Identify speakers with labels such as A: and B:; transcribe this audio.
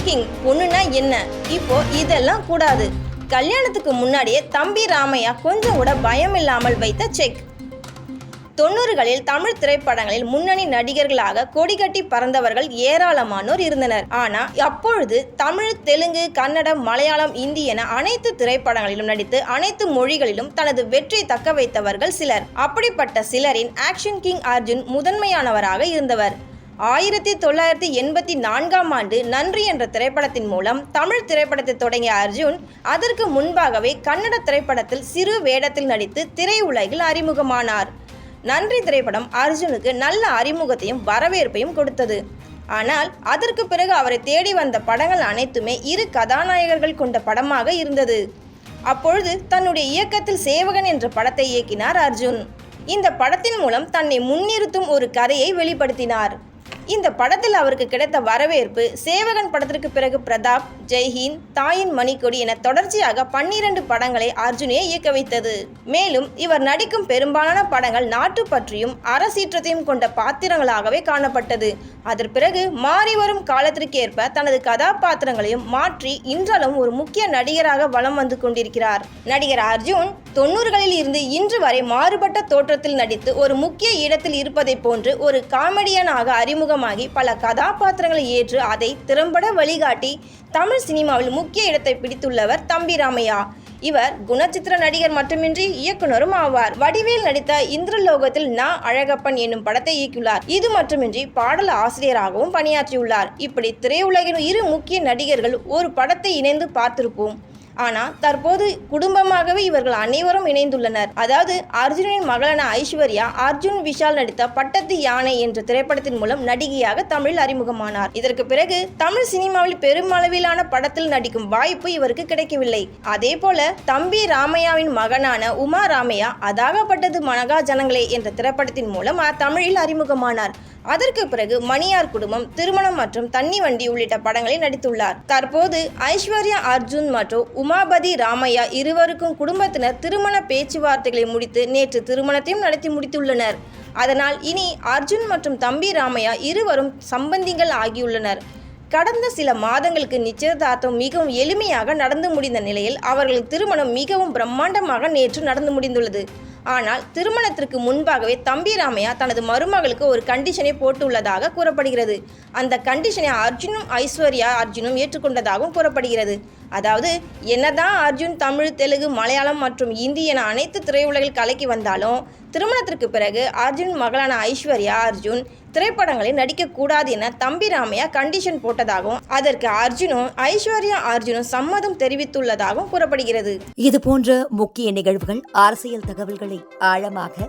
A: Thinking king பொண்ணுனா என்ன? இப்போ இதெல்லாம் கூடாது. கல்யாணத்துக்கு முன்னாடியே தம்பி ராமையா கொஞ்சம் கூட பயம் இல்லாமல் வைத்த செக். தொண்ணூறுகளில் தமிழ் திரைப்படங்களில் முன்னணி நடிகர்களாக கொடிகட்டி பறந்தவர்கள் ஏராளமானோர் இருந்தனர். ஆனா அப்பொழுது தமிழ் தெலுங்கு கன்னடம் மலையாளம் இந்தி என அனைத்து திரைப்படங்களிலும் நடித்து அனைத்து மொழிகளிலும் தனது வெற்றி தக்க வைத்தவர்கள் சிலர். அப்படிப்பட்ட சிலரின் ஆக்ஷன் கிங் அர்ஜுன் முதன்மையானவராக இருந்தவர். ஆயிரத்தி தொள்ளாயிரத்தி எண்பத்தி நான்காம் ஆண்டு நன்றி என்ற திரைப்படத்தின் மூலம் தமிழ் திரைப்படத்தை தொடங்கிய அர்ஜுன் அதற்கு முன்பாகவே கன்னட திரைப்படத்தில் சிறு வேடத்தில் நடித்து திரையுலகில் அறிமுகமானார். நன்றி திரைப்படம் அர்ஜுனுக்கு நல்ல அறிமுகத்தையும் வரவேற்பையும் கொடுத்தது. ஆனால் அதற்கு பிறகு அவரை தேடி வந்த படங்கள் அனைத்துமே இரு கதாநாயகர்கள் கொண்ட படமாக இருந்தது. அப்பொழுது தன்னுடைய இயக்கத்தில் சேவகன் என்ற படத்தை இயக்கினார் அர்ஜுன். இந்த படத்தின் மூலம் தன்னை முன்னிறுத்தும் ஒரு கதையை வெளிப்படுத்தினார். இந்த படத்தில் அவருக்கு கிடைத்த வரவேற்பு சேவகன் படத்திற்கு பிறகு பிரதாப் ஜெய்ஹிந்த் தாயின் மணிக்கொடி என தொடர்ச்சியாக பன்னிரண்டு படங்களை அர்ஜுனே இயக்க வைத்தது. மேலும் இவர் நடிக்கும் பெரும்பாலான படங்கள் நாட்டு பற்றியும் அரசீற்றத்தையும் கொண்ட பாத்திரங்களாகவே காணப்பட்டது. அதன் பிறகு மாறி வரும் காலத்திற்கேற்ப தனது கதாபாத்திரங்களையும் மாற்றி இன்றளவும் ஒரு முக்கிய நடிகராக வலம் வந்து கொண்டிருக்கிறார். நடிகர் அர்ஜுன் தொண்ணூறுகளில் இருந்து இன்று வரை மாறுபட்ட தோற்றத்தில் நடித்து ஒரு முக்கிய இடத்தில் இருப்பதை போன்று ஒரு காமெடியனாக அறிமுகமாகி பல கதாபாத்திரங்களை ஏற்று அதை திறம்பட வழிகாட்டி தமிழ் தமிழ் சினிமாவில் முக்கிய இடத்தை பிடித்துள்ளவர் தம்பி ராமையா. இவர் குணச்சித்திர நடிகர் மட்டுமின்றி இயக்குனரும் ஆவார். வடிவேல் நடித்த இந்திரலோகத்தில் நா அழகப்பன் என்னும் படத்தை இயக்கியுள்ளார். இது மட்டுமின்றி பாடல் ஆசிரியராகவும் பணியாற்றியுள்ளார். இப்படி திரையுலகின் இரு முக்கிய நடிகர்கள் ஒரு படத்தை இணைந்து பார்த்திருப்போம். ஆனால் தற்போது குடும்பமாகவே இவர்கள் அனைவரும் இணைந்துள்ளனர். அதாவது அர்ஜுனின் மகளான ஐஸ்வர்யா அர்ஜுன் விஷால் நடித்த பட்டத்து யானை என்ற திரைப்படத்தின் மூலம் நடிகையாக தமிழில் அறிமுகமானார். இதற்கு பிறகு தமிழ் சினிமாவில் பெருமளவிலான படத்தில் நடிக்கும் வாய்ப்பு இவருக்கு கிடைக்கவில்லை. அதே போல தம்பி ராமையாவின் மகனான உமா ராமையா அதாகப்பட்டது மனகா ஜனங்களே என்ற திரைப்படத்தின் மூலம் தமிழில் அறிமுகமானார். அதற்கு பிறகு மணியார் குடும்பம் திருமணம் மற்றும் தண்ணி வண்டி உள்ளிட்ட படங்களில் நடித்துள்ளார். தற்போது ஐஸ்வர்யா அர்ஜுன் மற்றும் உமாபதி ராமையா இருவருக்கும் குடும்பத்தினர் திருமண பேச்சுவார்த்தைகளை முடித்து நேற்று திருமணத்தையும் நடத்தி முடித்துள்ளனர். அதனால் இனி அர்ஜுன் மற்றும் தம்பி ராமையா இருவரும் சம்பந்திகள் ஆகியுள்ளனர். கடந்த சில மாதங்களுக்கு நிச்சயதார்த்தம் மிகவும் எளிமையாக நடந்து முடிந்த நிலையில் அவர்கள் திருமணம் மிகவும் பிரம்மாண்டமாக நேற்று நடந்து முடிந்துள்ளது. ஆனால் திருமணத்திற்கு முன்பாகவே தம்பி ராமையா தனது மருமகளுக்கு ஒரு கண்டிஷனை போட்டுள்ளதாக கூறப்படுகிறது. அந்த கண்டிஷனை அர்ஜுனும் ஐஸ்வர்யா அர்ஜுனும் ஏற்றுக்கொண்டதாகவும் கூறப்படுகிறது. அதாவது என்னதான் அர்ஜுன் தமிழ் தெலுங்கு மலையாளம் மற்றும் இந்தி என அனைத்து திரையுலகில் கலக்கி வந்தாலும் திருமணத்திற்கு பிறகு அர்ஜுன் மகளான ஐஸ்வர்யா அர்ஜுன் திரைப்படங்களில் நடிக்கக்கூடாது என தம்பி ராமையா கண்டிஷன் போட்டதாகவும் அதற்கு அர்ஜுனும் ஐஸ்வர்யா அர்ஜுனும் சம்மதம் தெரிவித்துள்ளதாகவும் கூறப்படுகிறது.
B: இது போன்ற முக்கிய நிகழ்வுகள் அரசியல் தகவல்களை ஆழமாக